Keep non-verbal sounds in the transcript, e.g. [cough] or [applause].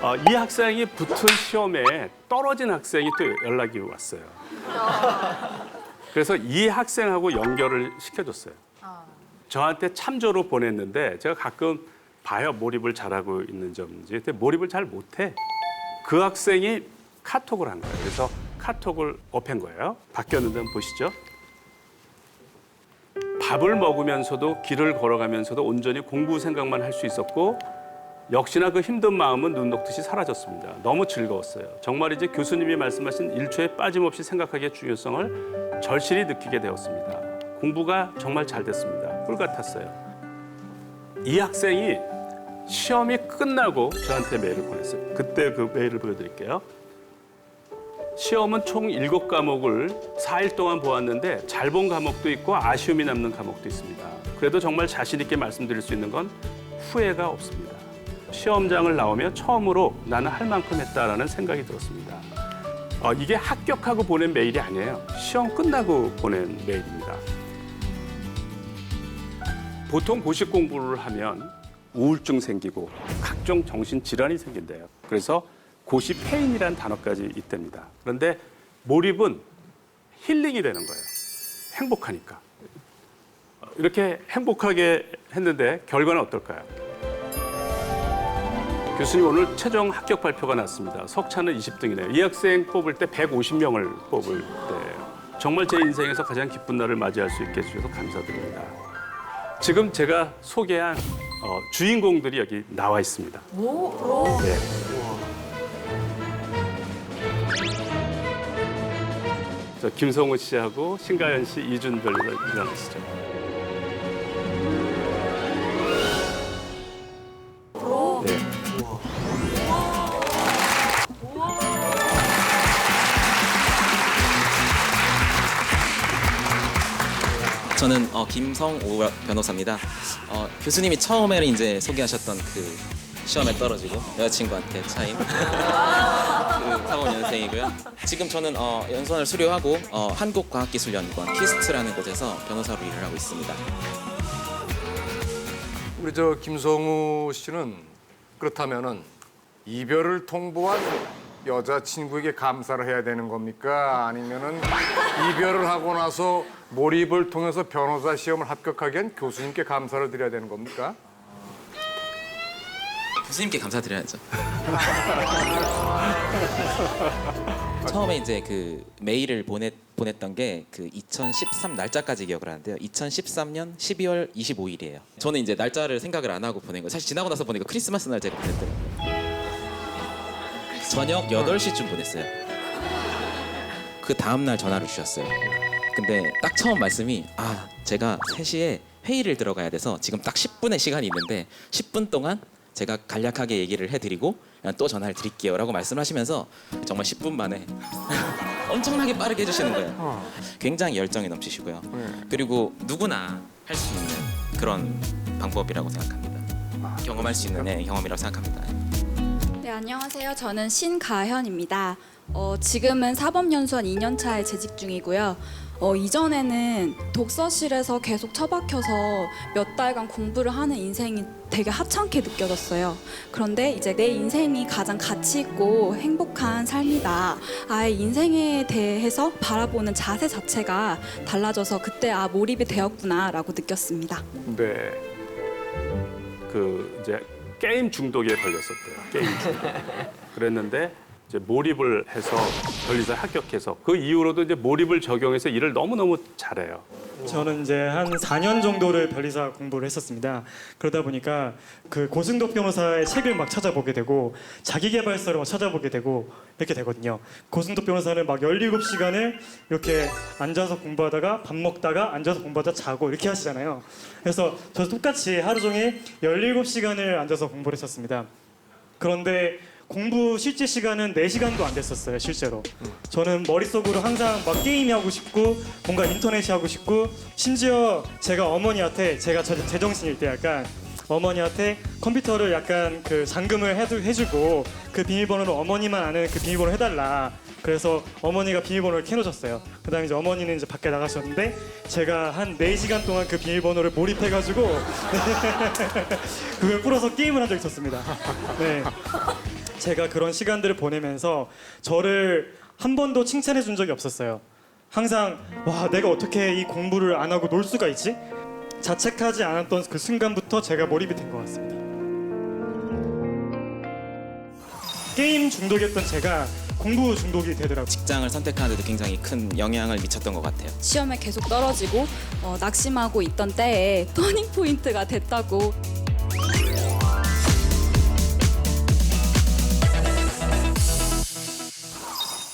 어, 이 학생이 붙은 시험에 떨어진 학생이 또 연락이 왔어요. 그래서 이 학생하고 연결을 시켜줬어요. 저한테 참조로 보냈는데 제가 가끔 봐요 몰입을 잘하고 있는 점인지. 근데 몰입을 잘 못해. 그 학생이 카톡을 한 거예요. 그래서 카톡을 업한 거예요. 바뀌었는데 한번 보시죠. 밥을 먹으면서도 길을 걸어가면서도 온전히 공부 생각만 할 수 있었고 역시나 그 힘든 마음은 눈 녹듯이 사라졌습니다 너무 즐거웠어요 정말 이제 교수님이 말씀하신 일초에 빠짐없이 생각하기의 중요성을 절실히 느끼게 되었습니다 공부가 정말 잘 됐습니다 꿀 같았어요 이 학생이 시험이 끝나고 저한테 메일을 보냈어요. 그때 그 메일을 보여드릴게요. 시험은 총 일곱 과목을 4일 동안 보았는데 잘 본 과목도 있고 아쉬움이 남는 과목도 있습니다. 그래도 정말 자신 있게 말씀드릴 수 있는 건 후회가 없습니다. 시험장을 나오며 처음으로 나는 할 만큼 했다라는 생각이 들었습니다. 어, 이게 합격하고 보낸 메일이 아니에요. 시험 끝나고 보낸 메일입니다. 보통 고시 공부를 하면 우울증 생기고 각종 정신 질환이 생긴대요. 그래서 고시 페인이라는 단어까지 있답니다. 그런데 몰입은 힐링이 되는 거예요. 행복하니까. 어, 이렇게 행복하게 했는데 결과는 어떨까요? 교수님 오늘 최종 합격 발표가 났습니다. 석차는 20등이네요. 이 학생 뽑을 때 150명을 뽑을 때예요. 정말 제 인생에서 가장 기쁜 날을 맞이할 수 있게 해주셔서 감사드립니다. 지금 제가 소개한 어, 주인공들이 여기 나와 있습니다. 네. 저 김성우 씨하고 신가연 씨, 이준별 일어나시죠. 저는 어, 김성오 변호사입니다. 어, 교수님이 처음에는 이제 소개하셨던 그 시험에 떨어지고 여자친구한테 차인 [laughs] 그 4년생이고요. 지금 저는 어, 연수원을 수료하고 어, 한국과학기술연구원 키스트라는 곳에서 변호사로 일을 하고 있습니다. 우리 저 김성우 씨는 그렇다면은 이별을 통보한 여자친구에게 감사를 해야 되는 겁니까? 아니면은 이별을 하고 나서 몰입을 통해서 변호사 시험을 합격하게 한 교수님께 감사를 드려야 되는 겁니까? 교수님께 감사드려야죠. [laughs] 처음에 이제 그 메일을 보냈 보냈던 게 그 2013 날짜까지 기억을 하는데요. 2013년 12월 25일이에요. 저는 이제 날짜를 생각을 안 하고 보낸 거. 사실 지나고 나서 보니까 크리스마스 날 제가 보냈더라고요. 저녁 8시쯤 보냈어요. 그 다음 날 전화를 주셨어요. 근데 딱 처음 말씀이 아 제가 3시에 회의를 들어가야 돼서 지금 딱 10분의 시간이 있는데 10분 동안 제가 간략하게 얘기를 해드리고 그냥 또 전화를 드릴게요 라고 말씀하시면서 정말 10분 만에 [laughs] 엄청나게 빠르게 해주시는 거예요. 굉장히 열정이 넘치시고요. 그리고 누구나 할 수 있는 그런 방법이라고 생각합니다. 경험할 수 있는 네, 경험이라고 생각합니다. 네, 안녕하세요. 저는 신가현입니다. 어, 지금은 사법연수원 2년차에 재직 중이고요. 어, 이전에는 독서실에서 계속 처박혀서 몇 달간 공부를 하는 인생이 되게 하찮게 느껴졌어요. 그런데 이제 내 인생이 가장 가치 있고 행복한 삶이다. 아예 인생에 대해서 바라보는 자세 자체가 달라져서 그때 아 몰입이 되었구나라고 느꼈습니다. 네. 그 이제 게임 중독에 걸렸었대요. 게임 중독. 그랬는데 이제 몰입을 해서 변리사 합격해서 그 이후로도 이제 몰입을 적용해서 일을 너무 너무 잘해요. 저는 이제 한 4년 정도를 변리사 공부를 했었습니다. 그러다 보니까 그 고승덕 변호사의 책을 막 찾아보게 되고 자기 개발서를 막 찾아보게 되고 이렇게 되거든요. 고승덕 변호사는 막 17시간을 이렇게 앉아서 공부하다가 밥 먹다가 앉아서 공부하다 자고 이렇게 하시잖아요. 그래서 저도 똑같이 하루 종일 17시간을 앉아서 공부를 했었습니다. 그런데 공부 실제 시간은 4시간도 안 됐었어요, 실제로. 저는 머릿속으로 항상 막 게임이 하고 싶고 뭔가 인터넷이 하고 싶고 심지어 제가 어머니한테 제가 저- 제정신일 때 약간 어머니한테 컴퓨터를 약간 그 잠금을 해주, 해주고 그 비밀번호를 어머니만 아는 그 비밀번호 해달라. 그래서 어머니가 비밀번호를 켜놓으셨어요. 그 다음에 이제 어머니는 이제 밖에 나가셨는데 제가 한 4시간 동안 그 비밀번호를 몰입해가지고 [laughs] 그걸 풀어서 게임을 한 적이 있었습니다. 네. 제가 그런 시간들을 보내면서 저를 한 번도 칭찬해 준 적이 없었어요. 항상 와 내가 어떻게 이 공부를 안 하고 놀 수가 있지? 자책하지 않았던 그 순간부터 제가 몰입이 된 것 같습니다. 게임 중독이었던 제가 공부 중독이 되더라고요. 직장을 선택하는데도 굉장히 큰 영향을 미쳤던 것 같아요. 시험에 계속 떨어지고 어, 낙심하고 있던 때에 터닝 포인트가 됐다고